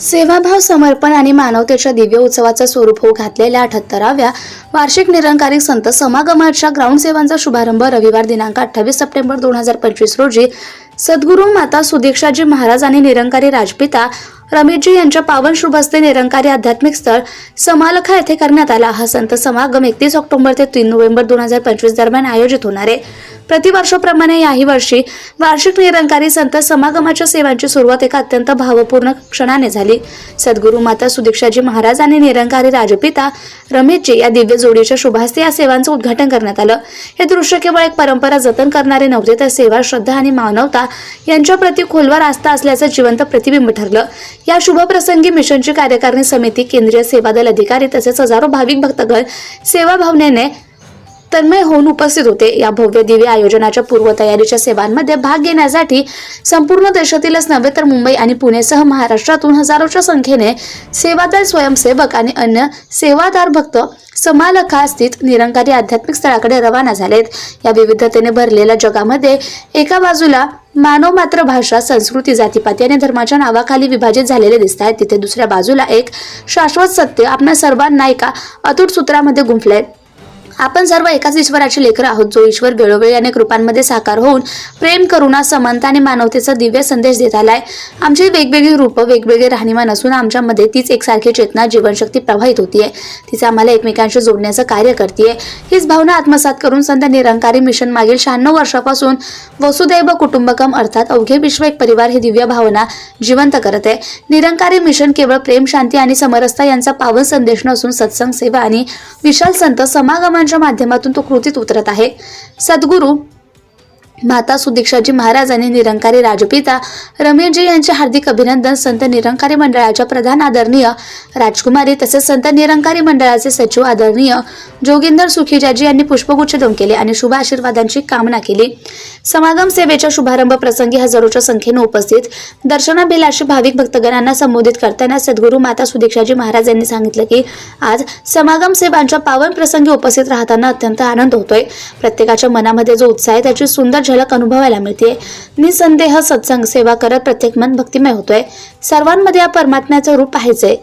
सेवाभाव समर्पण आणि मानवतेच्या दिव्य उत्सवाचं स्वरूप होऊ घातलेल्या अठ्याहत्तराव्या वार्षिक निरंकारी संत समागमाच्या ग्राउंड सेवांचा शुभारंभ रविवार दिनांक अठ्ठावीस सप्टेंबर दोन हजार पंचवीस रोजी सद्गुरू माता सुदीक्षाजी महाराज आणि निरंकारी राजपिता रमेशजी यांच्या पावन शुभ हस्ते निरंकारी आध्यात्मिक स्थळ समालखा येथे करण्यात आला. हा संत समागम एकतीस ऑक्टोबर ते तीन नोव्हेंबर दोन हजार पंचवीस दरम्यान आयोजित होणार आहे. प्रतिवर्षाप्रमाणे याही वर्षी वार्षिक निरंकारी संत समागमाच्या सेवांची सुरुवात एका अत्यंत भावपूर्ण क्षणाने झाली. सद्गुरू माता सुदीक्षाजी महाराज आणि निरंकारी राजपिता रमेशजी या दिव्य जोडीच्या शुभास्ते या सेवांचं उद्घाटन करण्यात आलं. हे दृश्य केवळ एक परंपरा जतन करणारे नव्हते तर सेवा श्रद्धा आणि मानवता यांच्या प्रति खोलवर आस्था असल्याचं जिवंत प्रतिबिंब ठरलं. या शुभप्रसंगी मिशनची कार्यकारिणी समिती केंद्रीय सेवा दल अधिकारी तसेच हजारो भाविक भक्तगण सेवा भावनेने तन्मय होऊन उपस्थित होते. या भव्य दिव्य आयोजनाच्या पूर्वतयारीच्या सेवांमध्ये भाग घेण्यासाठी संपूर्ण देशातीलच नव्हे तर मुंबई आणि पुणेसह महाराष्ट्रातून हजारोच्या संख्येने सेवादार स्वयंसेवक आणि अन्य सेवादार भक्त समालखा स्थित निरंकारी आध्यात्मिक स्थळाकडे रवाना झालेत. या विविधतेने भरलेल्या जगामध्ये एका बाजूला मानव मात्र भाषा संस्कृती जातीपाती आणि धर्माच्या नावाखाली विभाजित झालेले दिसत आहेत. तिथे दुसऱ्या बाजूला एक शाश्वत सत्य आपल्या सर्वांना एका अतूट सूत्रामध्ये गुंफलंय. आपण सर्व एकाच ईश्वराचे लेकर आहोत जो ईश्वर वेळोवेळी अनेक रूपांमध्ये साकार होऊन प्रेम करुणा समानता आणि मानवतेचा दिव्य संदेश देत आलाय. आमची वेगवेगळी रूपं वेगवेगळे राहणीमान असून आमच्यामध्ये तीच एकसारखी चेतना जीवनशक्ती प्रवाहित होतीये. तीच आम्हाला एकमेकांशी जोडण्याचं कार्य करते हीच भावना आत्मसात करून संत निरंकारी मिशन मागील शहाण्णव वर्षापासून वसुदैव कुटुंबकम अर्थात अवघे विश्व एक परिवार ही दिव्य भावना जिवंत करत आहे. निरंकारी मिशन केवळ प्रेम शांती आणि समरसता यांचा पावन संदेश नसून सत्संग सेवा आणि विशाल संत समागमांच्या माध्यमातून तो कृतीत उतरत आहे. सद्गुरू माता सुदीक्षाजी महाराज आणि निरंकारी राजपिता रमेशजी यांचे हार्दिक अभिनंदन संत निरंकारी मंडळाच्या प्रधान आदरणीय राजकुमारी तसेच संत निरंकारी मंडळाचे सचिव आदरणीय जोगिंदर सुखीजाजी यांनी पुष्पगुच्छ देऊन केले आणि शुभ आशीर्वादांची कामना केली. समागम सेवेच्या शुभारंभ प्रसंगी हजारोच्या संख्येने उपस्थित. दर्शनाभिलाषी भाविक भक्तगणांना संबोधित करताना सद्गुरू माता सुदीक्षाजी महाराज यांनी सांगितलं की आज समागम सेवांच्या पावन प्रसंगी उपस्थित राहताना अत्यंत आनंद होतोय. प्रत्येकाच्या मनामध्ये जो उत्साह आहे त्याची सुंदर झलक अनुभवायला मिळते निसंदेह सत्संग सेवा करत प्रत्येक मन भक्तिमय होतोय. सर्वांमध्ये या परमात्म्याचं रूप पाहायचंय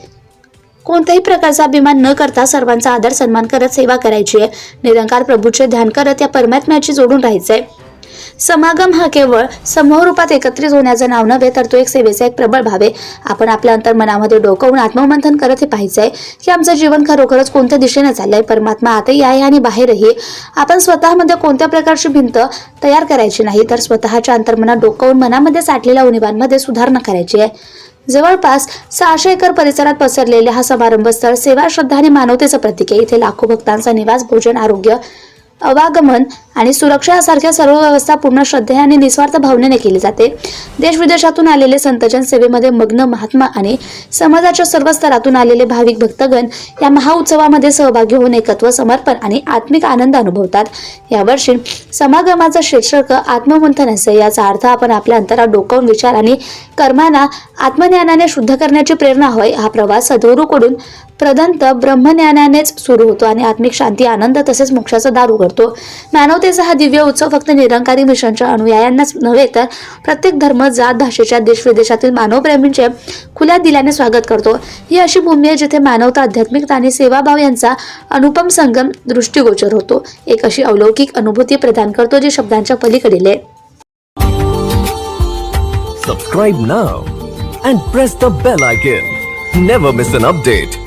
कोणत्याही प्रकारचा अभिमान न करता सर्वांचा आदर सन्मान करत सेवा करायची आहे निरंकार प्रभूचे ध्यान करत या परमात्म्याची जोडून राहायचंय. समागम हा केवळ समूह रूपात एकत्रित होण्याचं नाव नव्हे तर तो एक सेवेचा एक प्रबळ भाव आहे. आपण आपल्या अंतर्मनामध्ये डोकवून आत्ममंथन करत हे पाहायचंय की आमचं जीवन खरोखरच कोणत्या दिशेने चाललंय? परमात्मा आतही आहे आणि बाहेरही. आपण स्वतःमध्ये कोणत्या प्रकारची भिंत तयार करायची नाही तर स्वतःच्या अंतर्मनात डोकवून मनामध्ये साठलेल्या उणिवांमध्ये सुधारणा करायची आहे. जवळपास सहाशे एकर परिसरात पसरलेले हा समारंभ स्थळ सेवा श्रद्धा आणि मानवतेचं प्रतीक आहे. इथे लाखो भक्तांचा निवास भोजन आरोग्य अवागमन आणि सुरक्षा यासारख्या सर्व व्यवस्था पूर्ण श्रद्धे आणि निस्वार्थ भावनेने केली जाते. देश विदेशातून आलेले संतजन सेवेमध्ये मग्न महात्मा आणि समाजाच्या सर्व स्तरातून आलेले भाविक भक्तगण या महाउत्सवामध्ये सहभागी होऊन एकत्व समर्पण आणि आत्मिक आनंद अनुभवतात. यावर्षी समागमाचा शीर्षक आत्ममंथन असे याचा अर्थ आपण आपल्या अंतरात डोकावून विचार आणि कर्मांना आत्मज्ञानाने शुद्ध करण्याची प्रेरणा होय हा प्रवास सद्गुरूकडून प्रदंत ब्रह्मज्ञानानेच सुरू होतो आणि आत्मिक शांती आनंद तसेच मोक्षाचा दार उघडतो. एकतेचा हा दिव्य उत्सव फक्त निरंकारी मिशनच्या अनुयायांनाच नव्हे तर प्रत्येक धर्म जात भाषेच्या देश विदेशातील मानवप्रेमींचे खुल्या दिल्याने स्वागत करतो ही अशी भूमी आहे जिथे मानवता आध्यात्मिकता आणि सेवाभाव यांचा अनुपम संगम दृष्टीगोचर होतो एक अशी अलौकिक अनुभूती प्रदान करतो जी शब्दांच्या पलीकडील आहे Subscribe now and press the bell icon. Never miss an update.